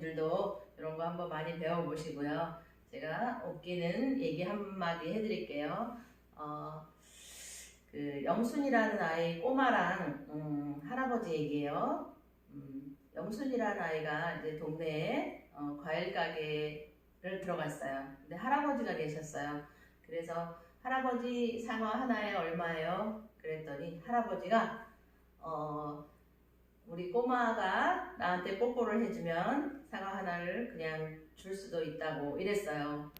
어머님들도 이런 거 한번 많이 배워보시고요 제가 웃기는 얘기 한마디 해드릴게요 어, 그 영순이라는 아이 꼬마랑 음, 할아버지 얘기예요. 음, 영순이라는 아이가 이제 동네에 어, 과일 가게를 들어갔어요. 근데 할아버지가 계셨어요. 그래서 할아버지 사과 하나에 얼마예요? 그랬더니 할아버지가 어, 우리 꼬마가 나한테 뽀뽀를 해주면 사과 하나를 그냥 줄 수도 있다고 이랬어요.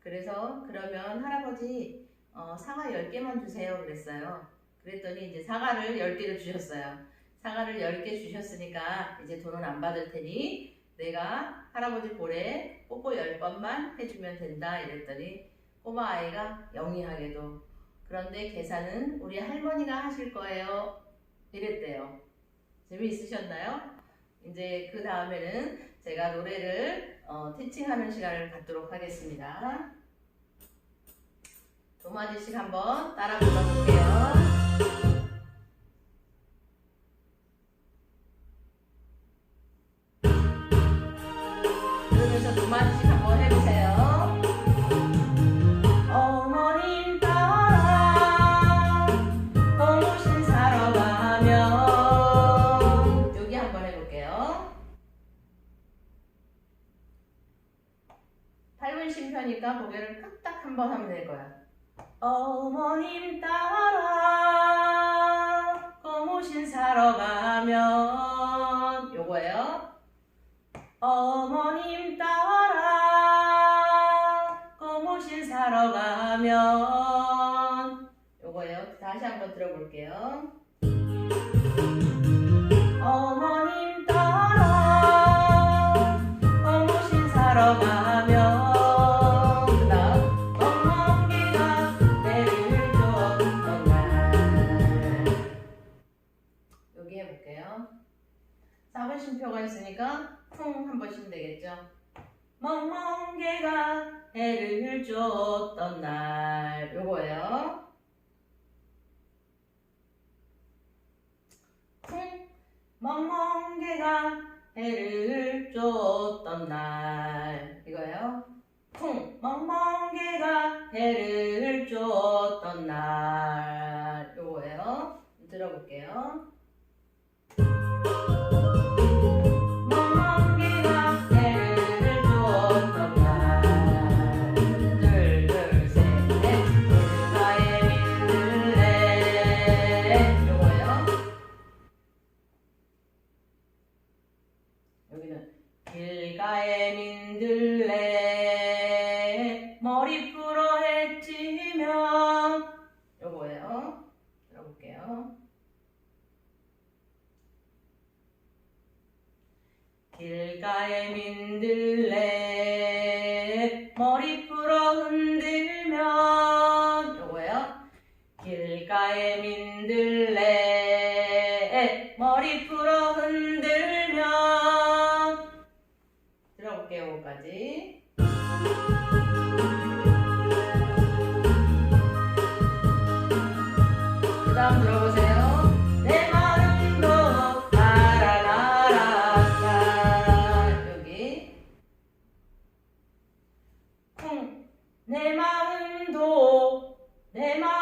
그래서 그러면 할아버지 어, 사과 10개만 주세요 그랬어요. 그랬더니 이제 사과를 10개를 주셨어요. 사과를 10개 주셨으니까 이제 돈은 안 받을 테니 내가 할아버지 볼에 뽀뽀 10번만 해주면 된다 이랬더니 꼬마 아이가 영리하게도 그런데 계산은 우리 할머니가 하실 거예요 이랬대요. 재미있으셨나요? 이제 그 다음에는 제가 노래를 어, 티칭하는 시간을 갖도록 하겠습니다. 두 마디씩 한번 따라 불러볼게요. 그러면서 두 마디씩 번 하면 될 거야. 어머님 따라 고무신 사러 가면 요거예요. 어머님 따라 고무신 사러 가면 요거예요. 다시 한번 들어볼게요. 4번 쉼표가 있으니까 쿵한번 쉬면 되겠죠. 멍멍개가 해를 줬던 날 요거예요. 쿵 멍멍개가 해를 줬던 날 이거예요. 쿵 멍멍개가 해를 길가에 민들레 마음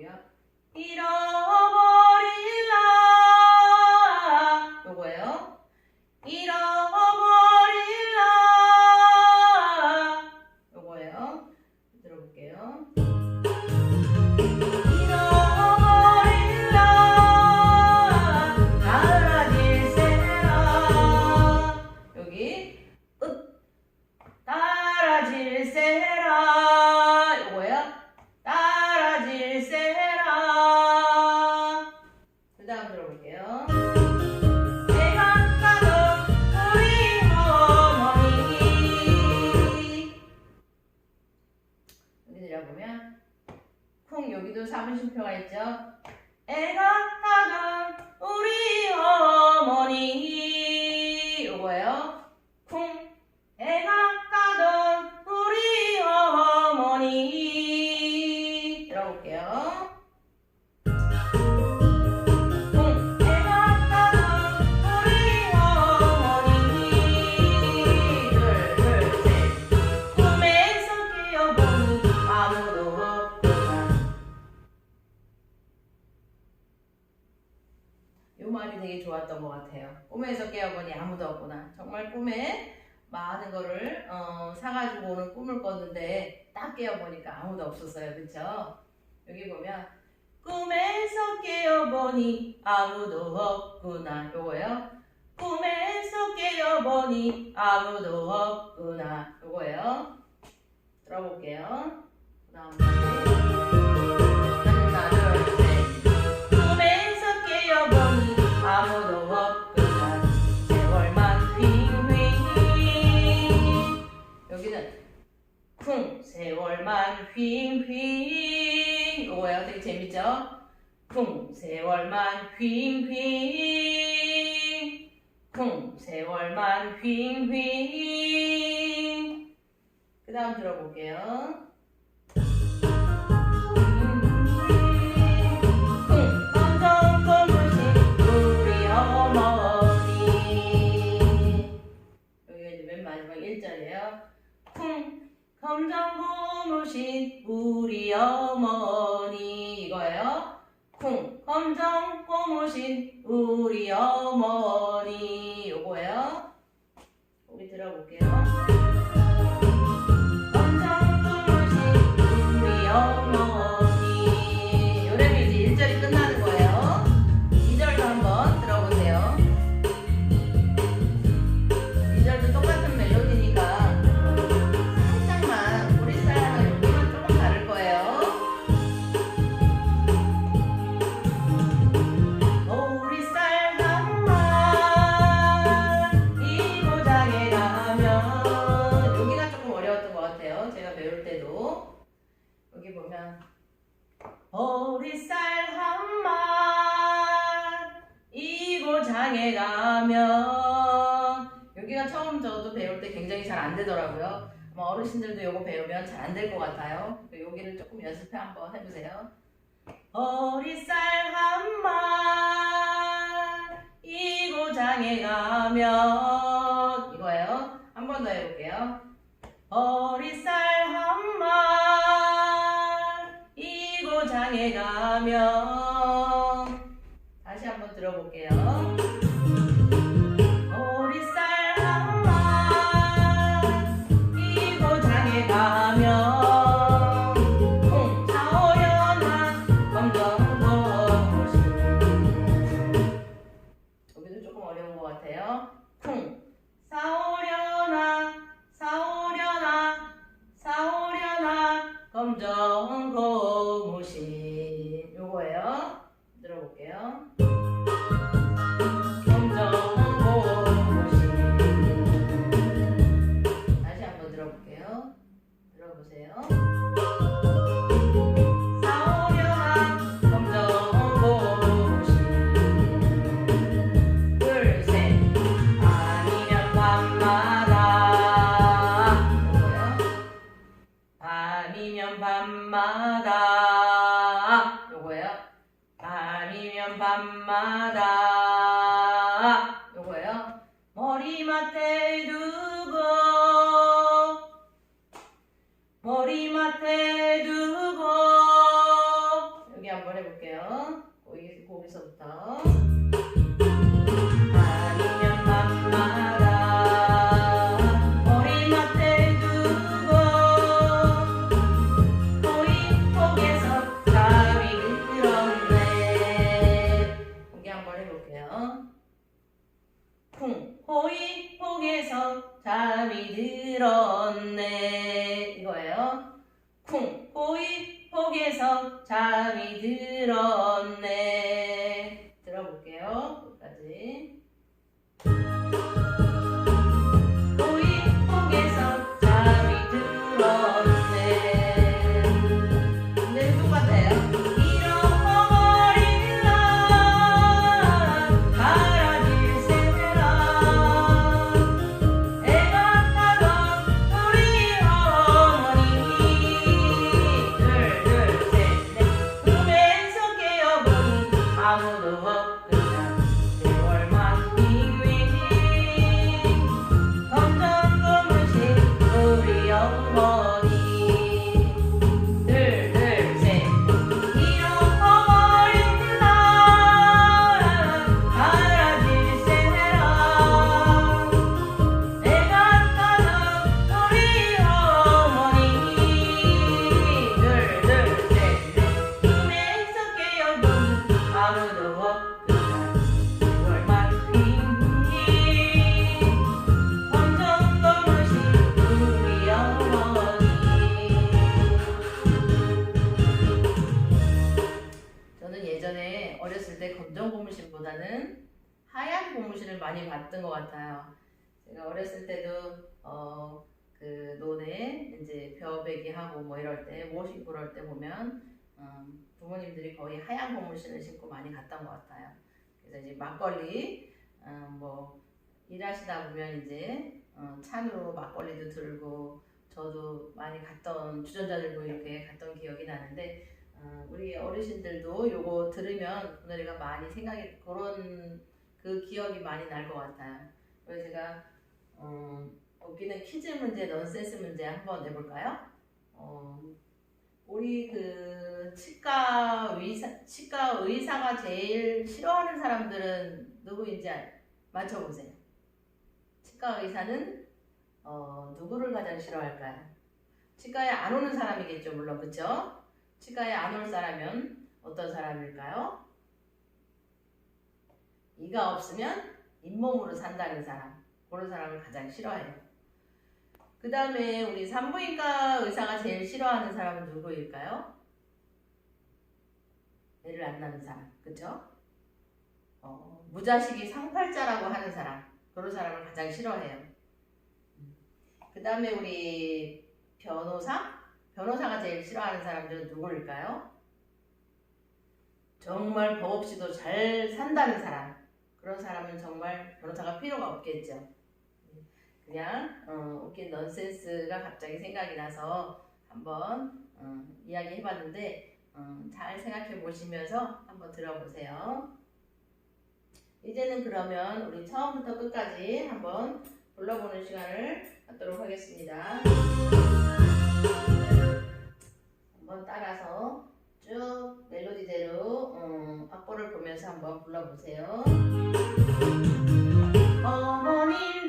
여기 말이 되게 좋았던 것 같아요. 꿈에서 깨어보니 아무도 없구나. 정말 꿈에 많은 거를 어, 사가지고 오는 꿈을 꿨는데 딱 깨어보니까 아무도 없었어요. 그쵸? 여기 보면 꿈에서 깨어보니 아무도 없구나. 요거예요. 꿈에서 깨어보니 아무도 없구나. 요거예요. 들어볼게요. 그 다음 쿵 세월만 휘휘 요거예요. 되게 재밌죠? 쿵 세월만 휘휘 쿵 세월만 휘휘 그 다음 들어볼게요 쿵 검정 고무신 우리 어머니 이거예요. 쿵. 검정 고무신 우리 어머니 고장에 가면. 여기가 처음 저도 배울 때 굉장히 잘 안 되더라고요. 아마 어르신들도 이거 배우면 잘 안 될 것 같아요. 여기를 조금 연습해 한번 해보세요. 보리쌀 한말 이 고장에 가면. 이거예요. 한 번 더 해볼게요. 보리쌀 한말 이 고장에 가면. 한번 들어볼게요. 아니 잠이 들었네. 이거예요. 쿵 호이 폭에서 잠이 들었네 고무신을 많이 봤던 것 같아요. 제가 어렸을 때도 어, 그 논에 이제 벼베기 하고 뭐 이럴 때 모시 그럴 때 보면 음, 부모님들이 거의 하얀 고무신을 신고 많이 갔던 것 같아요. 그래서 이제 막걸리 음, 뭐 일하시다 보면 이제 어, 찬으로 막걸리도 들고 저도 많이 갔던 주전자 들고 이렇게 갔던 기억이 나는데 어, 우리 어르신들도 요거 들으면 그 노래가 많이 생각이 그런 그 기억이 많이 날 것 같아요. 그래서 제가 어, 웃기는 퀴즈 문제, 넌센스 문제 한번 내볼까요? 어, 우리 그 치과 의사, 치과 의사가 제일 싫어하는 사람들은 누구인지 알- 맞춰보세요. 치과 의사는 어, 누구를 가장 싫어할까요? 치과에 안 오는 사람이겠죠, 물론 그렇죠? 치과에 안 올 사람은 어떤 사람일까요? 이가 없으면 잇몸으로 산다는 사람. 그런 사람을 가장 싫어해요. 그 다음에 우리 산부인과 의사가 제일 싫어하는 사람은 누구일까요? 애를 안 낳는 사람. 그쵸? 어, 무자식이 상팔자라고 하는 사람. 그런 사람을 가장 싫어해요. 그 다음에 우리 변호사? 변호사가 제일 싫어하는 사람들은 누구일까요? 정말 법 없이도 잘 산다는 사람. 그런 사람은 정말 변호사가 필요가 없겠죠. 그냥 어, 웃긴 넌센스가 갑자기 생각이 나서 한번 어, 이야기해봤는데 어, 잘 생각해 보시면서 한번 들어보세요. 이제는 그러면 우리 처음부터 끝까지 한번 불러보는 시간을 갖도록 하겠습니다. 한번 따라서 쭉 멜로디대로 음, 악보를 보면서 한번 불러보세요. 어머님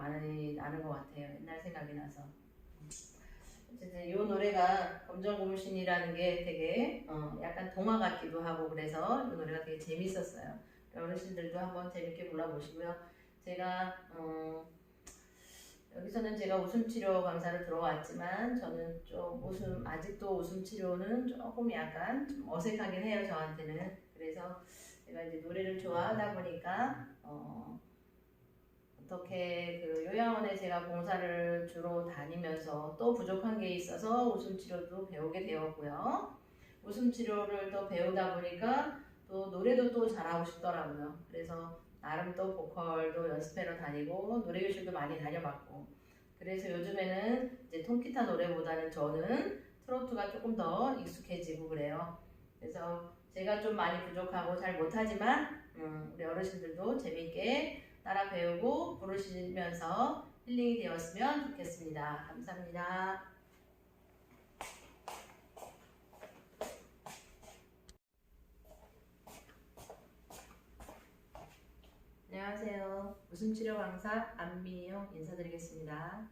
많이 나는 것 같아요. 옛날 생각이 나서. 어쨌든 이 노래가 검정고무신이라는 게 되게 어, 약간 동화 같기도 하고 그래서 이 노래가 되게 재밌었어요. 어르신들도 한번 재밌게 불러보시고요. 제가 어, 여기서는 제가 웃음 치료 강사를 들어왔지만 저는 좀 웃음 아직도 웃음 치료는 조금 약간 좀 어색하긴 해요 저한테는. 그래서 제가 이제 노래를 좋아하다 보니까 어, 어떻게 그 요양원에 제가 봉사를 주로 다니면서 또 부족한 게 있어서 웃음 치료도 배우게 되었고요. 웃음 치료를 또 배우다 보니까 또 노래도 또 잘하고 싶더라고요. 그래서 나름 또 보컬도 연습하러 다니고 노래 교실도 많이 다녀봤고 그래서 요즘에는 이제 통기타 노래보다는 저는 트로트가 조금 더 익숙해지고 그래요. 그래서 제가 좀 많이 부족하고 잘 못하지만 음, 우리 어르신들도 재미있게 따라 배우고 부르시면서 힐링이 되었으면 좋겠습니다. 감사합니다. 안녕하세요. 웃음치료 강사 안미영 인사드리겠습니다.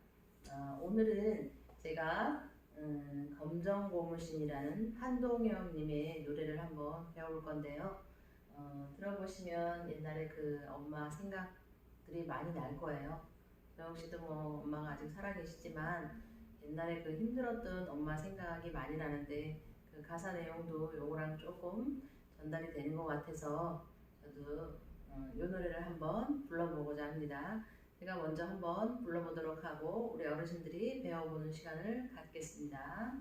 어, 오늘은 제가 음, 검정고무신이라는 한동엽님의 노래를 한번 배워볼 건데요. 어, 들어보시면 옛날에 그 엄마 생각들이 많이 날 거예요. 저 역시도 뭐 엄마가 아직 살아계시지만 옛날에 그 힘들었던 엄마 생각이 많이 나는데 그 가사 내용도 요거랑 조금 전달이 되는 것 같아서 저도 어, 이 노래를 한번 불러보고자 합니다. 제가 먼저 한번 불러보도록 하고 우리 어르신들이 배워보는 시간을 갖겠습니다.